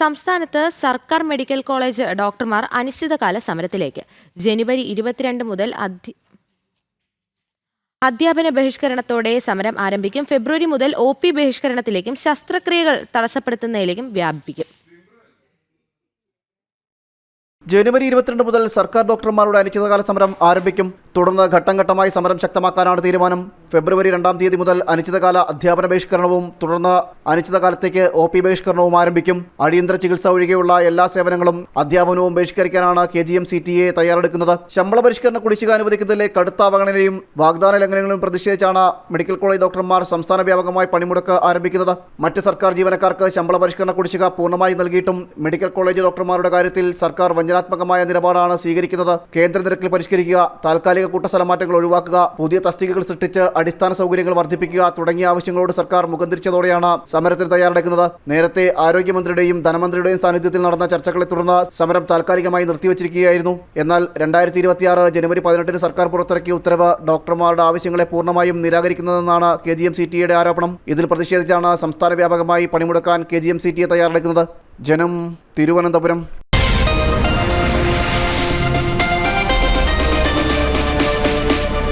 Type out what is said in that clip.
സംസ്ഥാനത്ത് സർക്കാർ medical college ഡോക്ടർമാർ അനിശ്ചിതകാല സമരത്തിലേക്ക്. ജനുവരി ഇരുപത്തിരണ്ട് മുതൽ അധ്യ അധ്യാപന ബഹിഷ്കരണത്തോടെ സമരം ആരംഭിക്കും. ഫെബ്രുവരി മുതൽ ഒ പി ബഹിഷ്കരണത്തിലേക്കും ശസ്ത്രക്രിയകൾ തടസ്സപ്പെടുത്തുന്നതിലേക്കും വ്യാപിപ്പിക്കും. ജനുവരി ഇരുപത്തിരണ്ട് മുതൽ സർക്കാർ ഡോക്ടർമാരുടെ അനിശ്ചിതകാല സമരം ആരംഭിക്കും. തുടർന്ന് ഘട്ടം ഘട്ടമായി സമരം ശക്തമാക്കാനാണ് തീരുമാനം. ഫെബ്രുവരി രണ്ടാം തീയതി മുതൽ അനിശ്ചിതകാല അധ്യാപന ബഹിഷ്കരണവും തുടർന്ന് അനിശ്ചിതകാലത്തേക്ക് ഒ പി ബഹിഷ്കരണവും ആരംഭിക്കും. അടിയന്തര ചികിത്സ ഒഴികെയുള്ള എല്ലാ സേവനങ്ങളും അധ്യാപനവും ബഹിഷ്കരിക്കാനാണ് K G M C T A തയ്യാറെടുക്കുന്നത്. ശമ്പള പരിഷ്കരണ കുടിശ്ശിക അനുവദിക്കുന്നതിലെ കടുത്ത അവഗണനയും വാഗ്ദാന ലംഘനങ്ങളും പ്രതിഷേധിച്ചാണ് മെഡിക്കൽ കോളേജ് ഡോക്ടർമാർ സംസ്ഥാന വ്യാപകമായി പണിമുടക്ക് ആരംഭിക്കുന്നത്. മറ്റ് സർക്കാർ ജീവനക്കാർക്ക് ശമ്പള പരിഷ്കരണ കുടിശ്ശിക പൂർണമായി നൽകിയിട്ടും മെഡിക്കൽ കോളേജ് ഡോക്ടർമാരുടെ കാര്യത്തിൽ സർക്കാർ വഞ്ചനാത്മകമായ നിലപാടാണ് സ്വീകരിക്കുന്നത്. കേന്ദ്ര നിരക്കിൽ പരിഷ്കരിക്കുക താൽക്കാലിക കൂട്ടസ്ഥലമാറ്റങ്ങൾ ഒഴിവാക്കുക പുതിയ തസ്തികകൾ സൃഷ്ടിച്ച് അടിസ്ഥാന സൗകര്യങ്ങൾ വർദ്ധിപ്പിക്കുക തുടങ്ങിയ ആവശ്യങ്ങളോട് സർക്കാർ മുഖം തിരിച്ചതോടെയാണ് സമരത്തിന് തയ്യാറെടുക്കുന്നത്. നേരത്തെ ആരോഗ്യമന്ത്രിയുടെയും ധനമന്ത്രിയുടെയും സാന്നിധ്യത്തിൽ നടന്ന ചർച്ചകളെ തുടർന്ന് സമരം താൽക്കാലികമായി നിർത്തിവച്ചിരിക്കുകയായിരുന്നു. എന്നാൽ രണ്ടായിരത്തി ഇരുപത്തിയാറ് ജനുവരി പതിനെട്ടിന് സർക്കാർ പുറത്തിറക്കിയ ഉത്തരവ് ഡോക്ടർമാരുടെ ആവശ്യങ്ങളെ പൂർണമായും നിരാകരിക്കുന്നതെന്നാണ് കെ ജി എം സി ടിയുടെ ആരോപണം. ഇതിൽ പ്രതിഷേധിച്ചാണ് സംസ്ഥാന വ്യാപകമായി പണിമുടക്കാൻ K G M C T തയ്യാറെടുക്കുന്നത്. Janam Thiruvananthapuram.